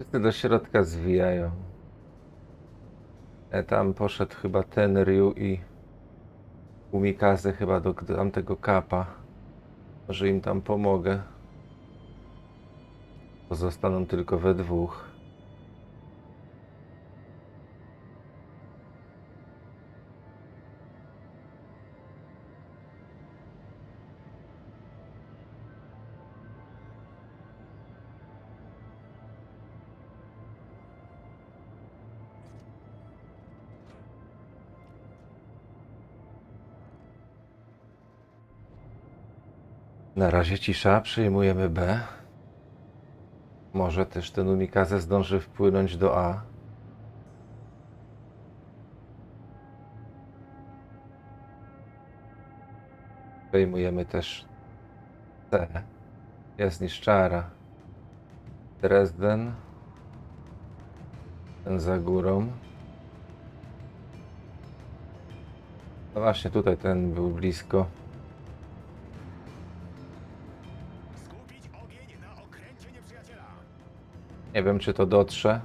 Wszyscy do środka zwijają. E, tam poszedł chyba ten Ryu i Umikaze chyba do tamtego kapa. Może im tam pomogę. Pozostaną tylko we dwóch. Na razie cisza, przyjmujemy B. Może też ten Umikaze zdąży wpłynąć do A. Przejmujemy też C. Jest niszczara. Dresden. Ten za górą. No właśnie, tutaj ten był blisko. Nie wiem, czy to dotrze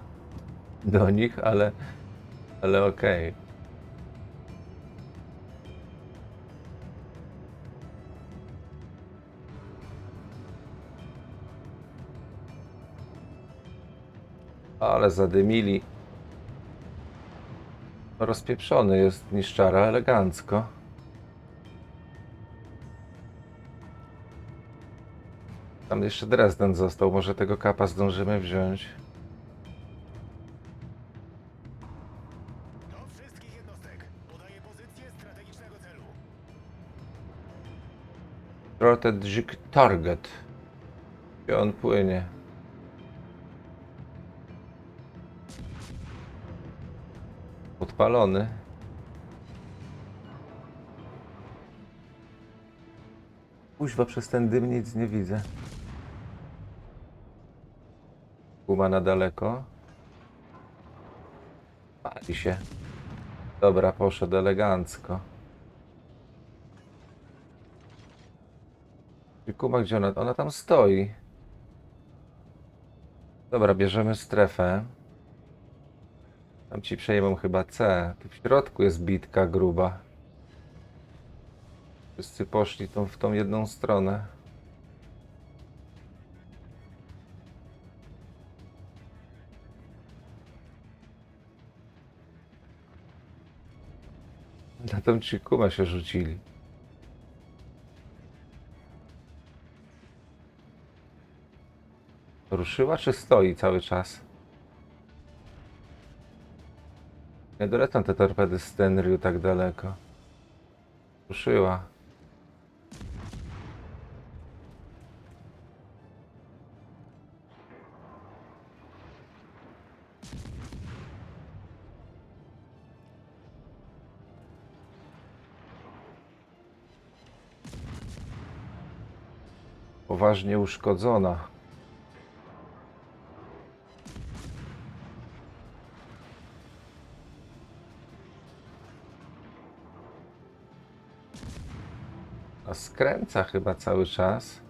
do nich, ale, ale okej. Ale zadymili. Rozpieprzony jest niszczara elegancko. Tam jeszcze Dresden został, może tego kapa zdążymy wziąć. Do wszystkich jednostek. Podaję pozycję strategicznego celu. Strategic target. Gdzie on płynie? Podpalony. Kuźwa, przez ten dym nic nie widzę. Kuma na daleko. Pali się. Dobra, poszedł elegancko. I Kuma, gdzie ona? Ona tam stoi. Dobra, bierzemy strefę. Tam ci przejmą chyba C. Tu w środku jest bitka gruba. Wszyscy poszli tą, w tą jedną stronę. Na tą Chikumę się rzucili. Ruszyła czy stoi cały czas? Nie dolecą te torpedy z Tenryu tak daleko. Ruszyła. Poważnie uszkodzona. A skręca chyba cały czas.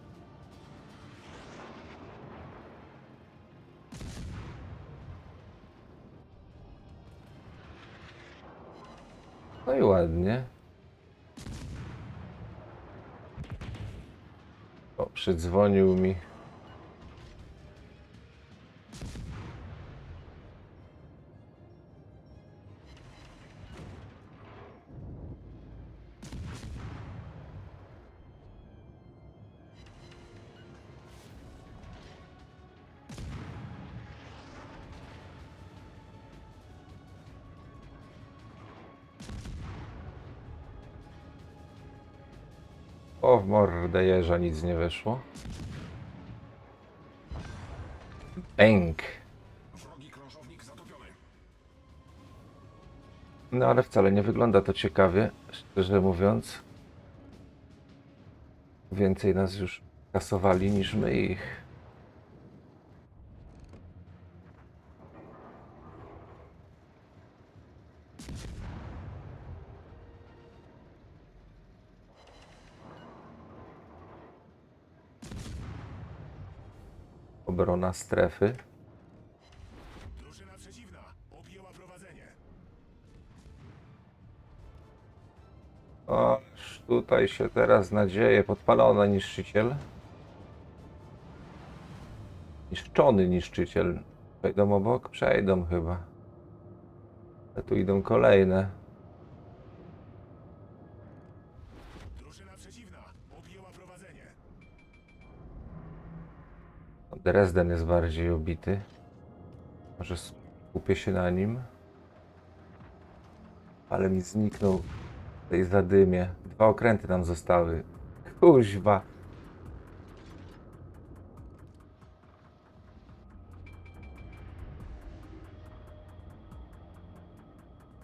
Przydzwonił mi. O, w mordę nic nie wyszło. Bęk. No ale wcale nie wygląda to ciekawie, szczerze mówiąc. Więcej nas już kasowali niż my ich. Obrona strefy. Drużyna przeciwna objęła prowadzenie. Tutaj się teraz nadzieje. Podpalony niszczyciel. Niszczony niszczyciel. Przejdą obok? Przejdą chyba. A tu idą kolejne. Dresden jest bardziej obity. Może skupię się na nim. Ale mi zniknął w tej zadymie. Dwa okręty nam zostały. Kuźwa.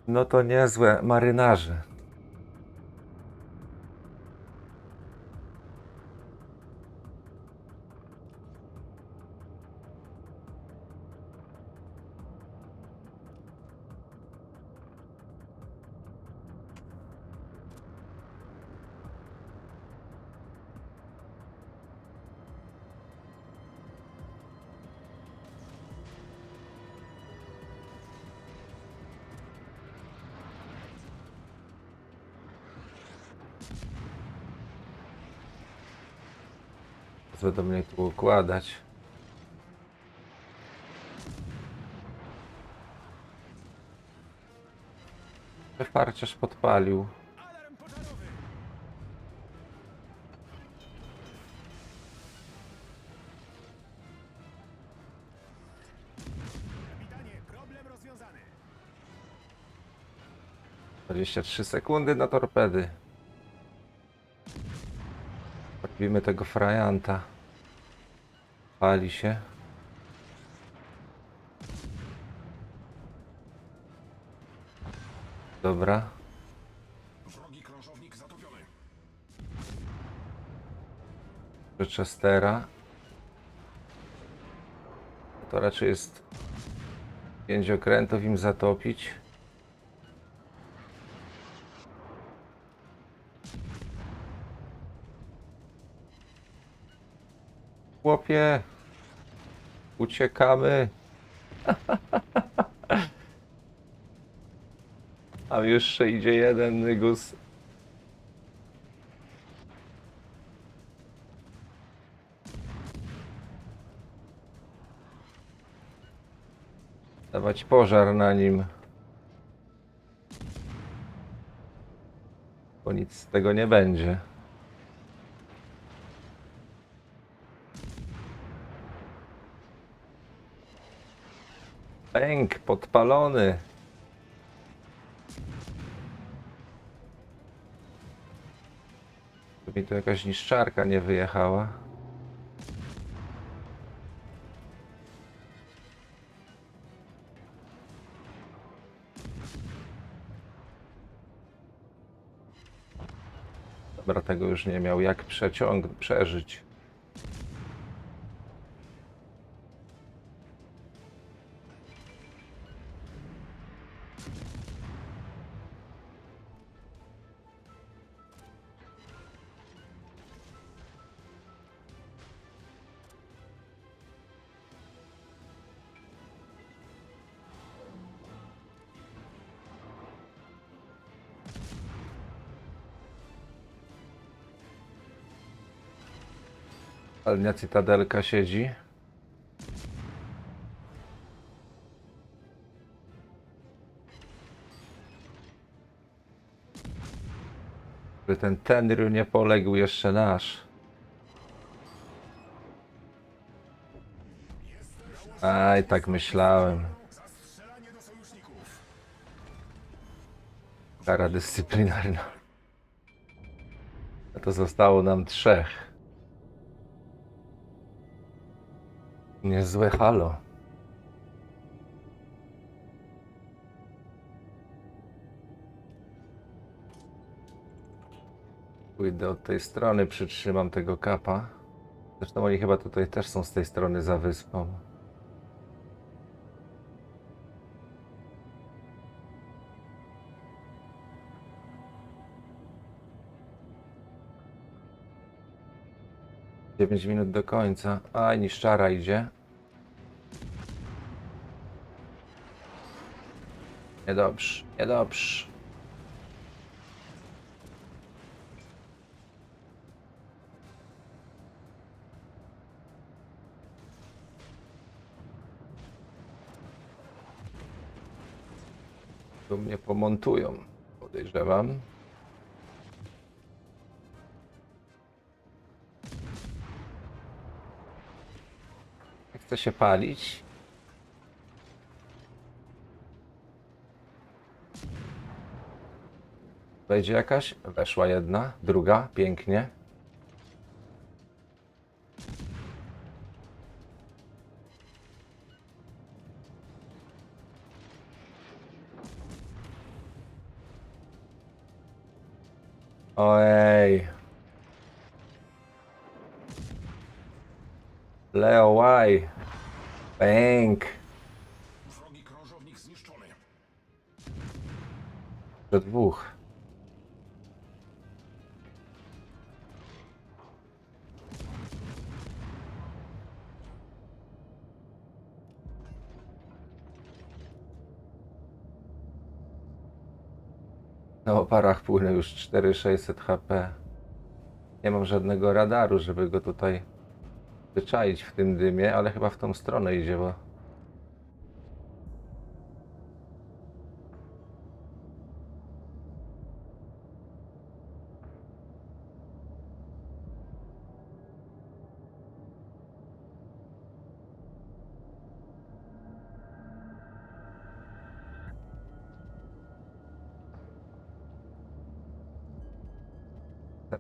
No to niezłe marynarze. Co do mnie tu układać. Farciarz podpalił. Rozwiązany. 23 sekundy na torpedy. Robimy tego frajanta. Pali się. Dobra. Wrogi krążownik zatopiony. Chestera. To raczej jest pięć okrętów im zatopić. Chłopie, uciekamy. A już idzie jeden nygus. Dawać pożar na nim. Bo nic z tego nie będzie. Pęk podpalony. Tu mi tu jakaś niszczarka nie wyjechała. Dobra, tego już nie miał jak przeciąg przeżyć. Palnia Cytadelka siedzi. By ten Tenryu nie poległ jeszcze nasz. Aj, tak myślałem. Kara dyscyplinarna. To zostało nam trzech. Niezłe halo. Pójdę od tej strony, przytrzymam tego kapa. Zresztą oni chyba tutaj też są z tej strony za wyspą. 9 minut do końca. Aj, niszczara idzie. Niedobrze, niedobrze. Tu mnie pomontują, podejrzewam. Chce się palić. Wejdzie jakaś? Weszła jedna, druga, pięknie. Ojej. Leo, why? Bęk. Wrogi krążownik zniszczony. Że dwóch. Na oparach płynę już 4600 HP. Nie mam żadnego radaru, żeby go tutaj wyczaić w tym dymie, ale chyba w tą stronę idzie, bo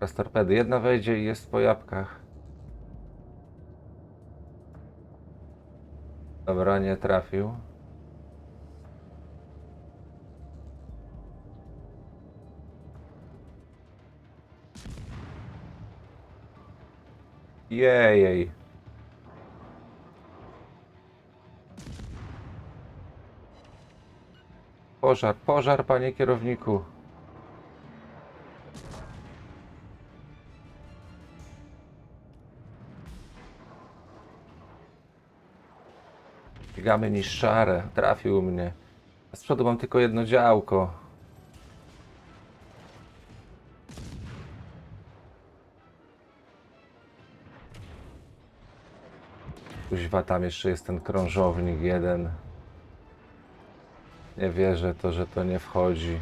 Teraz torpedy. Jedna wejdzie i jest po jabłkach. Dobra, nie trafił. Jejej. Pożar, pożar, panie kierowniku. Biegamy niż szare. Trafił mnie. A z przodu mam tylko jedno działko. Kuźwa, tam jeszcze jest ten krążownik jeden. Nie wierzę to, że to nie wchodzi.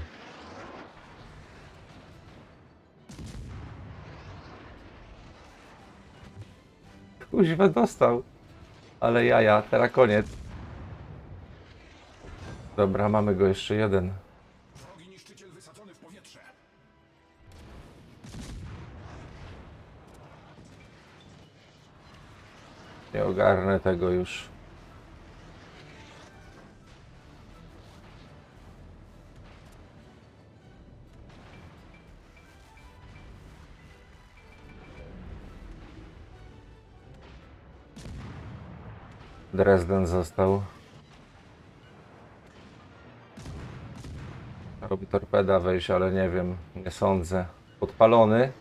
Kuźwa dostał. Ale jaja, teraz koniec. Dobra, mamy go jeszcze jeden. Nie ogarnę tego już. Dresden został. Robi torpeda wejść, ale nie wiem, nie sądzę. Podpalony.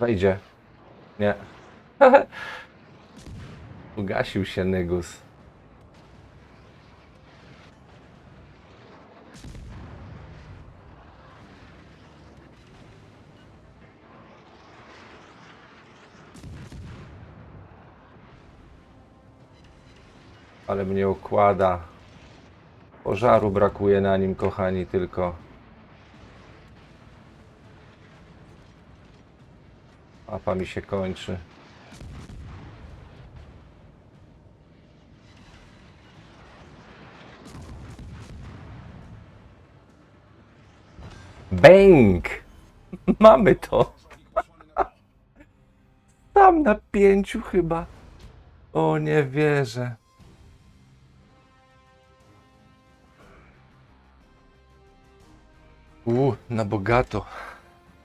Wejdzie. Nie. Ugasił się Nygus. Ale mnie okłada. Pożaru brakuje na nim, kochani, tylko. Mapa mi się kończy. Bęk! Mamy to! Tam na pięciu chyba. O, nie wierzę. U, na bogato.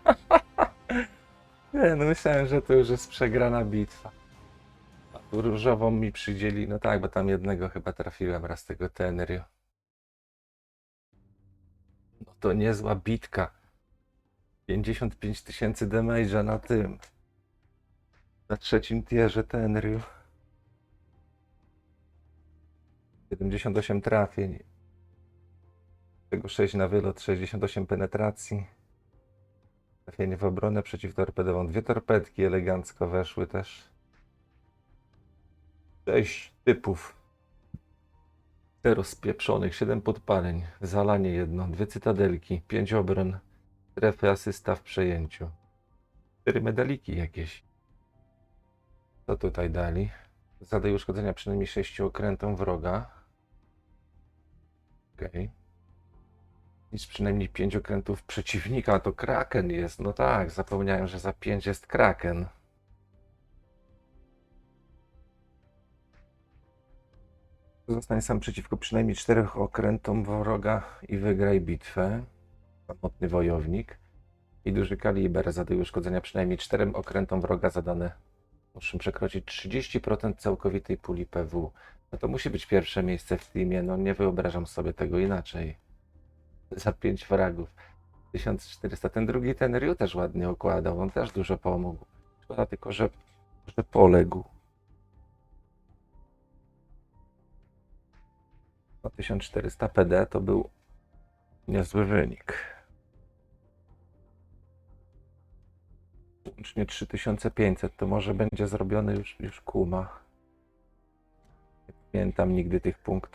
Nie, no myślałem, że to już jest przegrana bitwa. A tu różową mi przydzieli. No tak, bo tam jednego chyba trafiłem raz tego Tenryu. No to niezła bitka. 55 tysięcy damage'a na tym. Na trzecim tierze Tenryu. 78 trafień. Tego 6 na wylot, 68 penetracji. Trafienie w obronę przeciwtorpedową. Dwie torpedki elegancko weszły też. 6 typów. Zero spieprzonych, 7 podpaleń, zalanie jedno, dwie cytadelki, 5 obron, strefy asysta w przejęciu. Cztery medaliki jakieś. Co tutaj dali? Zadaj uszkodzenia przynajmniej 6 okrętom wroga. Okej. Nic przynajmniej 5 okrętów przeciwnika, to Kraken jest. No tak, zapomniałem, że za 5 jest Kraken. Zostań sam przeciwko przynajmniej czterech okrętom wroga i wygraj bitwę. Samotny wojownik. I duży kaliber. Zadaj uszkodzenia przynajmniej czterem okrętom wroga zadane. Muszą przekroczyć 30% całkowitej puli PW. No to musi być pierwsze miejsce w teamie. No nie wyobrażam sobie tego inaczej. Za pięć fragów. 1400. Ten drugi, ten Ryu też ładnie okładał. On też dużo pomógł. Szkoda tylko, że, że poległ. No 1400 PD to był niezły wynik. Łącznie 3500 to może będzie zrobiony już, już kuma. Nie pamiętam nigdy tych punktów.